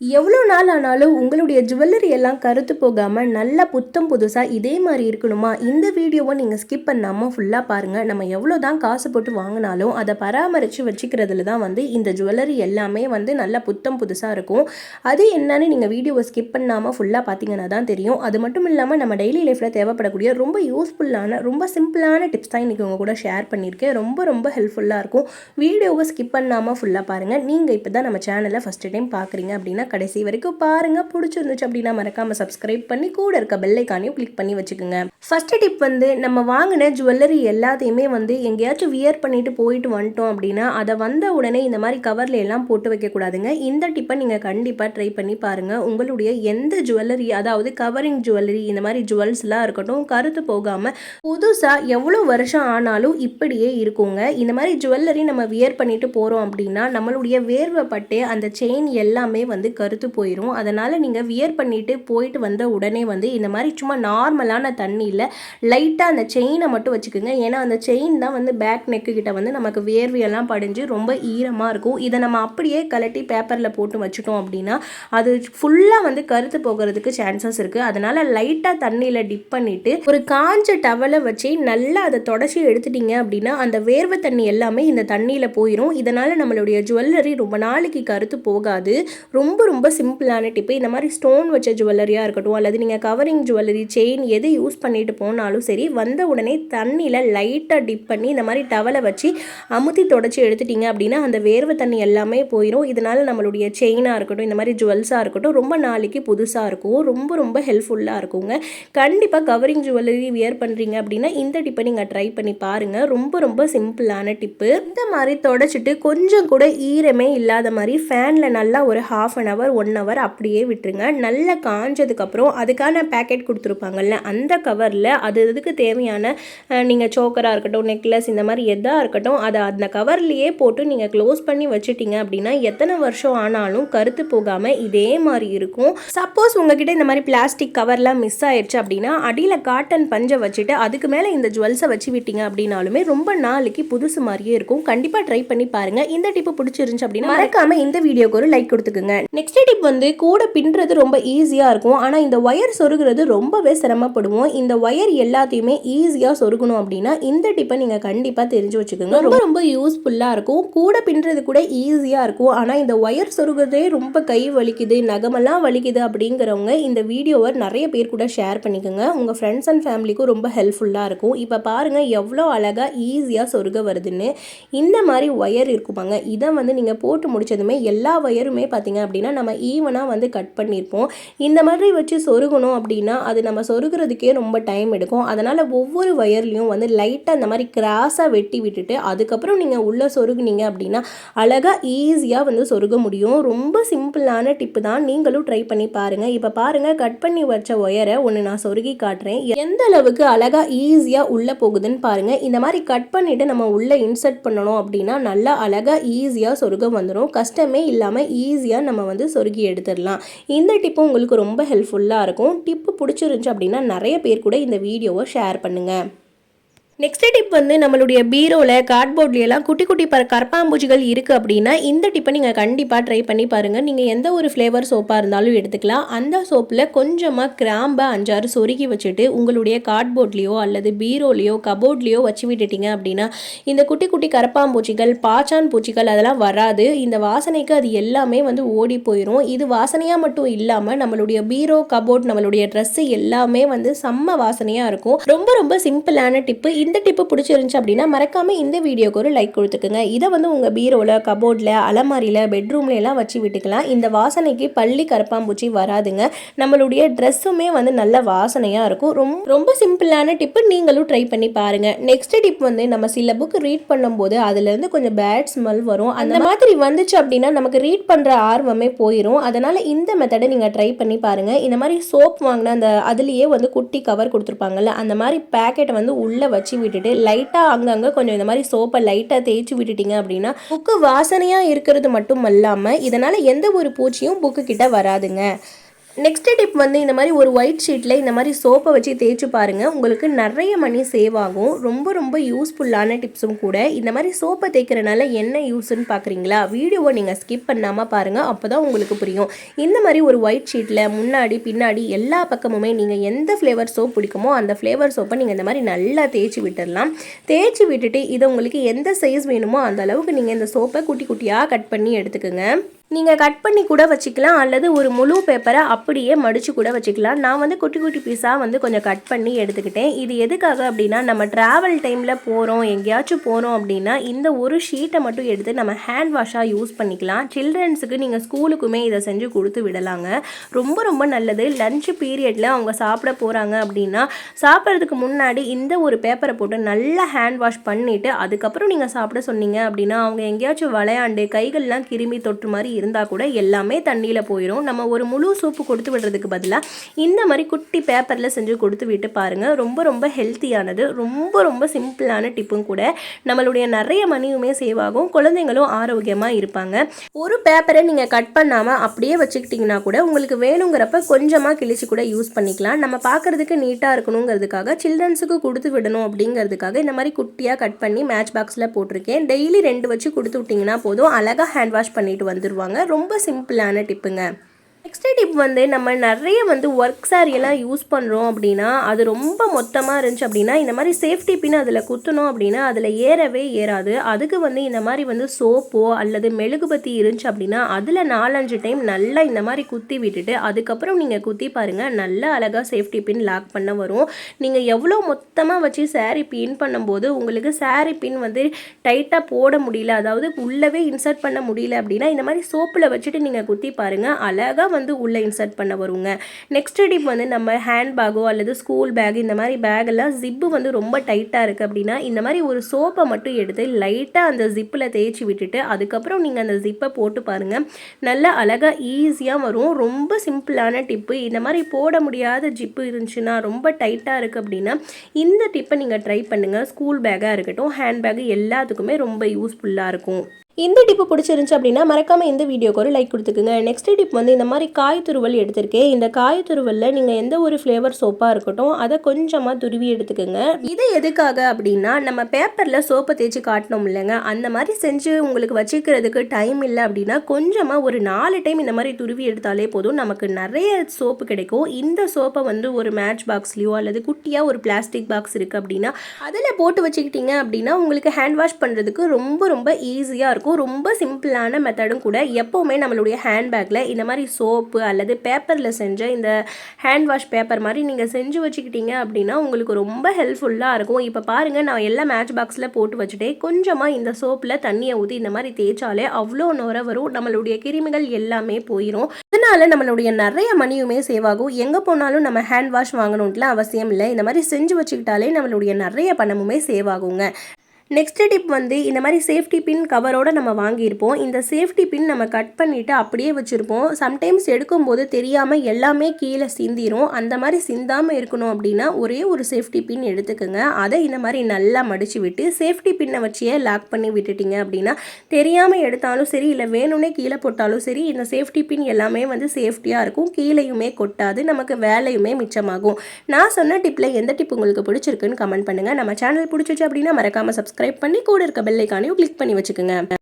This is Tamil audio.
எவ்வளோ நாள் ஆனாலும் உங்களுடைய ஜுவல்லரி எல்லாம் கருத்து போகாமல் நல்லா புத்தம் புதுசாக இதே மாதிரி இருக்கணுமா? இந்த வீடியோவை நீங்கள் ஸ்கிப் பண்ணாமல் ஃபுல்லாக பாருங்கள் நம்ம எவ்வளோ தான் காசு போட்டு வாங்கினாலும் அதை பராமரித்து வச்சுக்கிறதுல தான் வந்து இந்த ஜுவல்லரி எல்லாமே வந்து நல்லா புத்தம் புதுசாக இருக்கும். அது என்னன்னு நீங்கள் வீடியோவை ஸ்கிப் பண்ணாமல் ஃபுல்லாக பார்த்தீங்கன்னா தான் தெரியும். அது மட்டும் இல்லாமல் நம்ம டெய்லி லைஃப்பில் தேவைப்படக்கூடிய ரொம்ப யூஸ்ஃபுல்லான ரொம்ப சிம்பிளான டிப்ஸ் தான் இன்றைக்கி உங்கள் கூட ஷேர் பண்ணியிருக்கேன். ரொம்ப ரொம்ப ஹெல்ப்ஃபுல்லாக இருக்கும். வீடியோவை ஸ்கிப் பண்ணாமல் ஃபுல்லாக பாருங்கள் நீங்கள் இப்போ தான் நம்ம சேனலை ஃபஸ்ட்டு டைம் பார்க்குறீங்க அப்படின்னா கடைசி வரைக்கும் பாருங்க. பிடிச்சிருந்துச்சு அப்படின்னா மறக்காம சப்ஸ்கிரைப் பண்ணி கூட இருக்க பெல்லைக்கானையும் கிளிக் பண்ணி வச்சுக்கோங்க. ஃபர்ஸ்ட் டிப் வந்து நம்ம வாங்கின ஜுவல்லரி எல்லாத்தையுமே வந்து எங்கேயாச்சும் வியர் பண்ணிட்டு போயிட்டு வந்துட்டோம் அப்படின்னா அதை வந்த உடனே இந்த மாதிரி கவர்ல எல்லாம் போட்டு வைக்கக்கூடாதுங்க இந்த டிப்பை நீங்கள் கண்டிப்பாக ட்ரை பண்ணி பாருங்க. உங்களுடைய எந்த ஜுவல்லரி அதாவது கவரிங் ஜுவல்லரி இந்த மாதிரி ஜுவல்ஸ்லாம் இருக்கட்டும் கருத்து போகாமல் புதுசாக எவ்வளோ வருஷம் ஆனாலும் இப்படியே இருக்குங்க. இந்த மாதிரி ஜுவல்லரி நம்ம வியர் பண்ணிட்டு போகிறோம் அப்படின்னா நம்மளுடைய வேர்வை பட்டு அந்த செயின் எல்லாமே வந்து கருத்து போயிடும் அதனால் நீங்கள் வியர் பண்ணிவிட்டு போயிட்டு வந்த உடனே வந்து இந்த மாதிரி சும்மா நார்மலான தண்ணியில் லைட்டாக அந்த செயினை மட்டும் வச்சுக்கோங்க. ஏன்னா அந்த செயின் தான் வந்து பேக் நெக்கு கிட்ட வந்து நமக்கு வேர்வையெல்லாம் படிஞ்சு ரொம்ப ஈரமாக இருக்கும். இதை நம்ம அப்படியே கலட்டி பேப்பரில் போட்டு வச்சுட்டோம் அப்படின்னா அது ஃபுல்லாக வந்து கருத்து போகிறதுக்கு சான்சஸ் இருக்குது அதனால் லைட்டாக தண்ணியில் டிப் பண்ணிவிட்டு ஒரு காஞ்ச டவலை வச்சு நல்லா அதை தொடச்சி எடுத்துட்டீங்க அப்படின்னா அந்த வேர்வை தண்ணி எல்லாமே இந்த தண்ணியில் போயிடும் இதனால் நம்மளுடைய ஜுவல்லரி ரொம்ப நாளைக்கு கருத்து போகாது. ரொம்ப ரொம்ப சிம்பிளான டிப்பு இந்த மாதிரி ஸ்டோன் வச்ச ஜுவல்லரியாக இருக்கட்டும் அல்லது நீங்கள் கவரிங் ஜுவல்லரி செயின் எது யூஸ் பண்ணிட்டு போனாலும் சரி வந்த உடனே தண்ணியில் லைட்டாக டிப் பண்ணி இந்த மாதிரி டவலை வச்சு அமுத்தி தொடச்சி எடுத்துட்டீங்க அப்படின்னா அந்த வேர்வை தண்ணி எல்லாமே போயிடும் இதனால் நம்மளுடைய செயினாக இருக்கட்டும் இந்த மாதிரி ஜுவல்ஸாக இருக்கட்டும் ரொம்ப நாளைக்கு புதுசாக இருக்கும். ரொம்ப ரொம்ப ஹெல்ப்ஃபுல்லாக இருக்குங்க. கண்டிப்பாக கவரிங் ஜுவல்லரி வியர் பண்ணுறீங்க அப்படின்னா இந்த டிப்பை நீங்கள் ட்ரை பண்ணி பாருங்கள் ரொம்ப ரொம்ப சிம்பிளான டிப்பு இந்த மாதிரி தொடச்சிட்டு கொஞ்சம் கூட ஈரமே இல்லாத மாதிரி ஃபேனில் நல்லா ஒரு half an hour one hour அப்படியே விட்டுருங்க. நல்லா காஞ்சதுக்கப்புறம் அதுக்கான பேக்கெட் கொடுத்துருப்பாங்கல்ல அந்த கவரில் அது இதுக்கு தேவையான நீங்கள் சோக்கராக இருக்கட்டும் நெக்லஸ் இந்த மாதிரி எதாக இருக்கட்டும் அதை அந்த கவர்லேயே போட்டு நீங்கள் க்ளோஸ் பண்ணி வச்சுட்டீங்க அப்படின்னா எத்தனை வருஷம் ஆனாலும் கருத்து போகாமல் இதே மாதிரி இருக்கும். சப்போஸ் உங்ககிட்ட இந்த மாதிரி பிளாஸ்டிக் கவர்லாம் மிஸ் ஆயிடுச்சு அப்படின்னா அடியில் காட்டன் பஞ்சை வச்சுட்டு அதுக்கு மேலே இந்த ஜுவல்ஸை வச்சு விட்டீங்க அப்படின்னாலுமே ரொம்ப நாளைக்கு புதுசு மாதிரியே இருக்கும். கண்டிப்பாக ட்ரை பண்ணி பாருங்கள் இந்த டிப்பு பிடிச்சிருந்துச்சு அப்படின்னா மறக்காமல் இந்த வீடியோக்கு ஒரு லைக் கொடுத்துக்குங்க. நெக்ஸ்ட் டிப் வந்து கூட பின்னுறது ரொம்ப ஈஸியாக இருக்கும். ஆனால் இந்த ஒயர் சொருகிறது ரொம்பவே சிரமப்படுவோம். இந்த ஒயர் எல்லாத்தையுமே ஈஸியாக சொருகணும் அப்படின்னா இந்த டிப்பை நீங்கள் கண்டிப்பாக தெரிஞ்சு வச்சுக்கோங்க. ரொம்ப ரொம்ப யூஸ்ஃபுல்லாக இருக்கும். கூட பின்னுறது கூட ஈஸியாக இருக்கும். ஆனால் இந்த ஒயர் சொருகிறதே ரொம்ப கை வலிக்குது நகமெல்லாம் வலிக்குது அப்படிங்கிறவங்க இந்த வீடியோவை நிறைய பேர் கூட ஷேர் பண்ணிக்கோங்க. உங்கள் ஃப்ரெண்ட்ஸ் அண்ட் ஃபேமிலிக்கும் ரொம்ப ஹெல்ப்ஃபுல்லாக இருக்கும். இப்போ பாருங்கள் எவ்வளோ அழகாக ஈஸியாக சொருக வருதுன்னு. இந்த மாதிரி ஒயர் இருக்குமாங்க. இதை வந்து நீங்கள் போட்டு முடிச்சதுமே எல்லா ஒயருமே பார்த்தீங்க அப்படின்னா நம்ம ஈவனாக வந்து கட் பண்ணியிருப்போம் இந்த மாதிரி வச்சு சொருகணும் அப்படின்னா அது நம்ம சொருகிறதுக்கே ரொம்ப டைம் எடுக்கும். அதனால் ஒவ்வொரு ஒயர்லேயும் வந்து லைட்டாக அந்த மாதிரி கிராஸாக வெட்டி விட்டுட்டு அதுக்கப்புறம் நீங்கள் உள்ளே சொருகுனீங்க அப்படின்னா அழகாக ஈஸியாக வந்து சொருக முடியும். ரொம்ப சிம்பிளான டிப்பு தான். நீங்களும் ட்ரை பண்ணி பாருங்கள் இப்போ பாருங்கள் கட் பண்ணி வச்ச ஒயரை ஒன்று நான் சொருகி காட்டுறேன். எந்த அளவுக்கு அழகாக ஈஸியாக உள்ளே போகுதுன்னு பாருங்கள் இந்த மாதிரி கட் பண்ணிவிட்டு நம்ம உள்ளே இன்சர்ட் பண்ணணும் அப்படின்னா நல்லா அழகாக ஈஸியாக சொருக வந்துடும் கஷ்டமே இல்லாமல் ஈஸியாக நம்ம வந்து சொருகி எடுத்துடலாம். இந்த டிப்பு உங்களுக்கு ரொம்ப ஹெல்ப்ஃபுல்லாக இருக்கும். டிப்பு பிடிச்சிருந்துச்சு அப்படின்னா நிறைய பேர் கூட இந்த வீடியோவை ஷேர் பண்ணுங்கள் நெக்ஸ்ட் டிப் வந்து நம்மளுடைய பீரோவில் கார்ட்போர்ட்லையெல்லாம் குட்டி குட்டி ப கரப்பாம்பூச்சிகள் இருக்குது அப்படின்னா இந்த டிப்பை நீங்கள் கண்டிப்பாக ட்ரை பண்ணி பாருங்கள் நீங்கள் எந்த ஒரு ஃப்ளேவர் சோப்பாக இருந்தாலும் எடுத்துக்கலாம். அந்த சோப்பில் கொஞ்சமாக கிராம்பை அஞ்சாறு சொருகி வச்சுட்டு உங்களுடைய கார்ட்போர்ட்லேயோ அல்லது பீரோலையோ கபோர்ட்லேயோ வச்சு விட்டுட்டீங்க அப்படின்னா இந்த குட்டி குட்டி கரப்பாம்பூச்சிகள் பாச்சான் பூச்சிகள் அதெல்லாம் வராது. இந்த வாசனைக்கு அது எல்லாமே வந்து ஓடி போயிடும் இது வாசனையாக மட்டும் இல்லாமல் நம்மளுடைய பீரோ கபோர்ட் நம்மளுடைய ட்ரெஸ்ஸு எல்லாமே வந்து செம்ம வாசனையாக இருக்கும். ரொம்ப ரொம்ப சிம்பிளான டிப்பு இந்த டிப்பு பிடிச்சிருந்துச்சு அப்படின்னா மறக்காமல் இந்த வீடியோக்கு ஒரு லைக் கொடுத்துக்குங்க. இதை வந்து உங்கள் பீரோவில் கபோர்டில் அலமாரியில் பெட்ரூம்ல எல்லாம் வச்சு விட்டுக்கலாம். இந்த வாசனைக்கு பள்ளி கரப்பாம்பூச்சி வராதுங்க. நம்மளுடைய ட்ரெஸ்ஸுமே வந்து நல்ல வாசனையாக இருக்கும். ரொம்ப ரொம்ப சிம்பிளான டிப்பு நீங்களும் ட்ரை பண்ணி பாருங்கள் நெக்ஸ்ட் டிப் வந்து நம்ம சில புக் ரீட் பண்ணும்போது அதுலேருந்து கொஞ்சம் பேட் ஸ்மெல் வரும். அந்த மாதிரி வந்துச்சு அப்படின்னா நமக்கு ரீட் பண்ணுற ஆர்வமே போயிடும் அதனால் இந்த மெத்தடை நீங்கள் ட்ரை பண்ணி பாருங்கள் இந்த மாதிரி சோப் வாங்கின அந்த அதுலேயே வந்து குட்டி கவர் கொடுத்துருப்பாங்கல்ல அந்த மாதிரி பேக்கெட்டை வந்து உள்ளே வச்சு விட்டுட்டு லைட்டாக அங்கங்கே கொஞ்சம் இந்த மாதிரி சோப்பை லைட்டாக தேய்ச்சி விட்டுட்டீங்க அப்படின்னா புக்கு வாசனையாக இருக்கிறது மட்டும் இல்லாமல் இதனால் எந்த ஒரு பூச்சியும் புக்கு கிட்ட வராதுங்க. நெக்ஸ்ட் டிப் வந்து இந்த மாதிரி ஒரு ஒயிட் ஷீட்டில் இந்த மாதிரி சோப்பை வச்சு தேய்ச்சி பாருங்கள் உங்களுக்கு நிறைய மணி சேவ் ஆகும். ரொம்ப ரொம்ப யூஸ்ஃபுல்லான டிப்ஸும் கூட. இந்த மாதிரி சோப்பை தேய்க்கிறனால என்ன யூஸ்ன்னு பார்க்குறீங்களா வீடியோவை நீங்கள் ஸ்கிப் பண்ணாமல் பாருங்கள் அப்போ தான் உங்களுக்கு புரியும். இந்த மாதிரி ஒரு ஒயிட் ஷீட்டில் முன்னாடி பின்னாடி எல்லா பக்கமுமே நீங்கள் எந்த ஃப்ளேவர் சோப் பிடிக்குமோ அந்த ஃப்ளேவர் சோப்பை நீங்கள் இந்த மாதிரி நல்லா தேய்ச்சி விட்டுடலாம் தேய்ச்சி விட்டுட்டு இதை உங்களுக்கு எந்த சைஸ் வேணுமோ அந்த அளவுக்கு நீங்கள் இந்த சோப்பை குட்டி குட்டியாக கட் பண்ணி எடுத்துக்கோங்க. நீங்கள் கட் பண்ணி கூட வச்சுக்கலாம் அல்லது ஒரு முழு பேப்பரை அப்படியே மடித்து கூட வச்சுக்கலாம். நான் வந்து குட்டி குட்டி பீஸாக வந்து கொஞ்சம் கட் பண்ணி எடுத்துக்கிட்டேன். இது எதுக்காக அப்படின்னா நம்ம ட்ராவல் டைமில் போகிறோம் எங்கேயாச்சும் போகிறோம் அப்படின்னா இந்த ஒரு ஷீட்டை மட்டும் எடுத்து நம்ம ஹேண்ட் வாஷாக யூஸ் பண்ணிக்கலாம். சில்ட்ரன்ஸுக்கு நீங்கள் ஸ்கூலுக்குமே இதை செஞ்சு கொடுத்து விடலாங்க. ரொம்ப ரொம்ப நல்லது. லஞ்ச் பீரியடில் அவங்க சாப்பிட போகிறாங்க அப்படின்னா சாப்பிட்றதுக்கு முன்னாடி இந்த ஒரு பேப்பரை போட்டு நல்லா ஹேண்ட் வாஷ் பண்ணிவிட்டு அதுக்கப்புறம் நீங்கள் சாப்பிட சொன்னீங்க அப்படின்னா அவங்க எங்கேயாச்சும் விளையாண்டு கைகள்லாம் கிருமி தொற்று மாதிரி இருந்தால் கூட எல்லாமே தண்ணியில் போயிடும் நம்ம ஒரு முழு சோப்பு கொடுத்து விடுறதுக்கு பதிலாக இந்த மாதிரி குட்டி பேப்பரில் செஞ்சு கொடுத்து விட்டு பாருங்கள் ரொம்ப ரொம்ப ஹெல்த்தியானது ரொம்ப ரொம்ப சிம்பிளான டிப்பும் கூட நம்மளுடைய நிறைய மணியுமே சேவ் ஆகும். குழந்தைங்களும் ஆரோக்கியமாக இருப்பாங்க. ஒரு பேப்பரை நீங்கள் கட் பண்ணாமல் அப்படியே வச்சுக்கிட்டிங்கன்னா கூட உங்களுக்கு வேணுங்கிறப்ப கொஞ்சமாக கிழிச்சு கூட யூஸ் பண்ணிக்கலாம். நம்ம பார்க்குறதுக்கு நீட்டாக இருக்கணுங்கிறதுக்காக சில்ட்ரன்ஸுக்கு கொடுத்து விடணும் அப்படிங்கிறதுக்காக இந்த மாதிரி குட்டியாக கட் பண்ணி மேட்ச் பாக்ஸில் போட்டிருக்கேன். டெய்லி ரெண்டு வச்சு கொடுத்து விட்டிங்கன்னா போதும். அழகாக ஹேண்ட் வாஷ் பண்ணிட்டு வந்துடுவாங்க ரொம்ப சிம்பிளான டிப்புங்க. டிப் வந்து நம்ம நிறைய வந்து ஒர்க் சாரியெல்லாம் யூஸ் பண்ணுறோம் அப்படின்னா அது ரொம்ப மொத்தமாக இருந்துச்சு அப்படின்னா இந்த மாதிரி சேஃப்டி பின் அதில் குத்தணும் அப்படின்னா அதில் ஏறவே ஏறாது. அதுக்கு வந்து இந்த மாதிரி வந்து சோப்போ அல்லது மெழுகுபத்தி இருந்துச்சு அப்படின்னா அதில் நாலஞ்சு டைம் நல்லா இந்த மாதிரி குத்தி விட்டுட்டு அதுக்கப்புறம் நீங்கள் குத்தி பாருங்கள் நல்லா அழகாக சேஃப்டி பின் லாக் பண்ண வரும். நீங்கள் எவ்வளோ மொத்தமாக வச்சு saree பின் பண்ணும்போது உங்களுக்கு saree பின் வந்து டைட்டாக போட முடியல. அதாவது உள்ளவே இன்சர்ட் பண்ண முடியல அப்படின்னா இந்த மாதிரி சோப்பில் வச்சுட்டு நீங்கள் குத்தி பாருங்கள் அழகாக வந்து உள்ளே இன்சர்ட் பண்ண வருங்க. நெக்ஸ்ட் டிப் வந்து நம்ம ஹேண்ட் பேக்கோ அல்லது ஸ்கூல் பேக் இந்த மாதிரி பேக்கெல்லாம் ஜிப்பு வந்து ரொம்ப டைட்டாக இருக்குது அப்படின்னா இந்த மாதிரி ஒரு சோப்பை மட்டும் எடுத்து லைட்டாக அந்த ஜிப்பில் தேய்ச்சி விட்டுட்டு அதுக்கப்புறம் நீங்கள் அந்த ஜிப்பை போட்டு பாருங்கள் நல்லா அழகாக ஈஸியாக வரும். ரொம்ப சிம்பிளான டிப்பு இந்த மாதிரி போட முடியாத ஜிப்பு இருந்துச்சுன்னா ரொம்ப டைட்டாக இருக்குது அப்படின்னா இந்த டிப்பை நீங்கள் ட்ரை பண்ணுங்கள் ஸ்கூல் பேக்காக இருக்கட்டும் ஹேண்ட் பேக் எல்லாத்துக்குமே ரொம்ப யூஸ்ஃபுல்லாக இருக்கும். இந்த டிப்பு பிடிச்சிருந்துச்சு அப்படின்னா மறக்காமல் இந்த வீடியோக்கு ஒரு லைக் கொடுத்துக்குங்க. நெக்ஸ்ட் டிப் வந்து இந்த மாதிரி காய் துருவல் எடுத்திருக்கேன். இந்த காய் துருவலில் நீங்கள் எந்த ஒரு ஃப்ளேவர் சோப்பாக இருக்கட்டும் அதை கொஞ்சமாக துருவி எடுத்துக்கோங்க. இது எதுக்காக அப்படின்னா நம்ம பேப்பரில் சோப்பை தேய்ச்சி காட்டணும் இல்லைங்க. அந்த மாதிரி செஞ்சு உங்களுக்கு வச்சுக்கிறதுக்கு டைம் இல்லை அப்படின்னா கொஞ்சமாக ஒரு நாலு டைம் இந்த மாதிரி துருவி எடுத்தாலே போதும். நமக்கு நிறைய சோப்பு கிடைக்கும். இந்த சோப்பை வந்து ஒரு மேட்ச் பாக்ஸ்லேயோ அல்லது குட்டியாக ஒரு பிளாஸ்டிக் பாக்ஸ் இருக்குது அப்படின்னா அதில் போட்டு வச்சுக்கிட்டீங்க அப்படின்னா உங்களுக்கு ஹேண்ட் வாஷ் பண்ணுறதுக்கு ரொம்ப ரொம்ப ஈஸியாக இருக்கும். ரொம்ப சிம்பிளான மெத்தடும் கூட எப்போவுமே நம்மளுடைய ஹேண்ட் பேக்கில் இந்த மாதிரி சோப்பு அல்லது பேப்பரில் செஞ்ச இந்த ஹேண்ட் வாஷ் பேப்பர் மாதிரி நீங்கள் செஞ்சு வச்சுக்கிட்டீங்க அப்படின்னா உங்களுக்கு ரொம்ப ஹெல்ப்ஃபுல்லாக இருக்கும். இப்போ பாருங்கள் நான் எல்லா மேட்ச் பாக்ஸில் போட்டு வச்சுட்டே கொஞ்சமாக இந்த சோப்பில் தண்ணியை ஊற்றி இந்த மாதிரி தேய்ச்சாலே அவ்வளோ நுர வரும். நம்மளுடைய கிருமிகள் எல்லாமே போயிடும் இதனால் நம்மளுடைய நிறைய மணியுமே சேவ் ஆகும். எங்கே போனாலும் நம்ம ஹேண்ட் வாஷ் வாங்கணுன்ட்டுலாம் அவசியம் இல்லை. இந்த மாதிரி செஞ்சு வச்சுக்கிட்டாலே நம்மளுடைய நிறைய பணமுமே சேவ் ஆகுங்க. நெக்ஸ்ட் டிப் வந்து இந்த மாதிரி சேஃப்டி பின் கவரோட நம்ம வாங்கியிருப்போம். இந்த சேஃப்டி பின் நம்ம கட் பண்ணிவிட்டு அப்படியே வச்சுருப்போம். சம்டைம்ஸ் எடுக்கும்போது தெரியாமல் எல்லாமே கீழே சிந்திரும். அந்த மாதிரி சிந்தாமல் இருக்கணும் அப்படின்னா ஒரே ஒரு சேஃப்டி பின் எடுத்துக்கோங்க. அதை இந்த மாதிரி நல்லா மடித்து விட்டு சேஃப்டி பின்னை வச்சியே லாக் பண்ணி விட்டுட்டிங்க அப்படின்னா தெரியாமல் எடுத்தாலும் சரி இல்லை வேணும்னே கீழே போட்டாலும் சரி இந்த சேஃப்டி பின் எல்லாமே வந்து சேஃப்டியாக இருக்கும். கீழேயுமே கொட்டாது நமக்கு வேலையுமே மிச்சமாகும். நான் சொன்ன டிப்பில் எந்த டிப் உங்களுக்கு பிடிச்சிருக்குன்னு கமெண்ட் பண்ணுங்கள் நம்ம சேனல் பிடிச்சிச்சு அப்படின்னா மறக்காமல் சப்ஸ்கிரைப் பண்ணி கூட இருக்க பெல்லைக்கானையும் கிளிக் பண்ணி வச்சுக்கோங்க.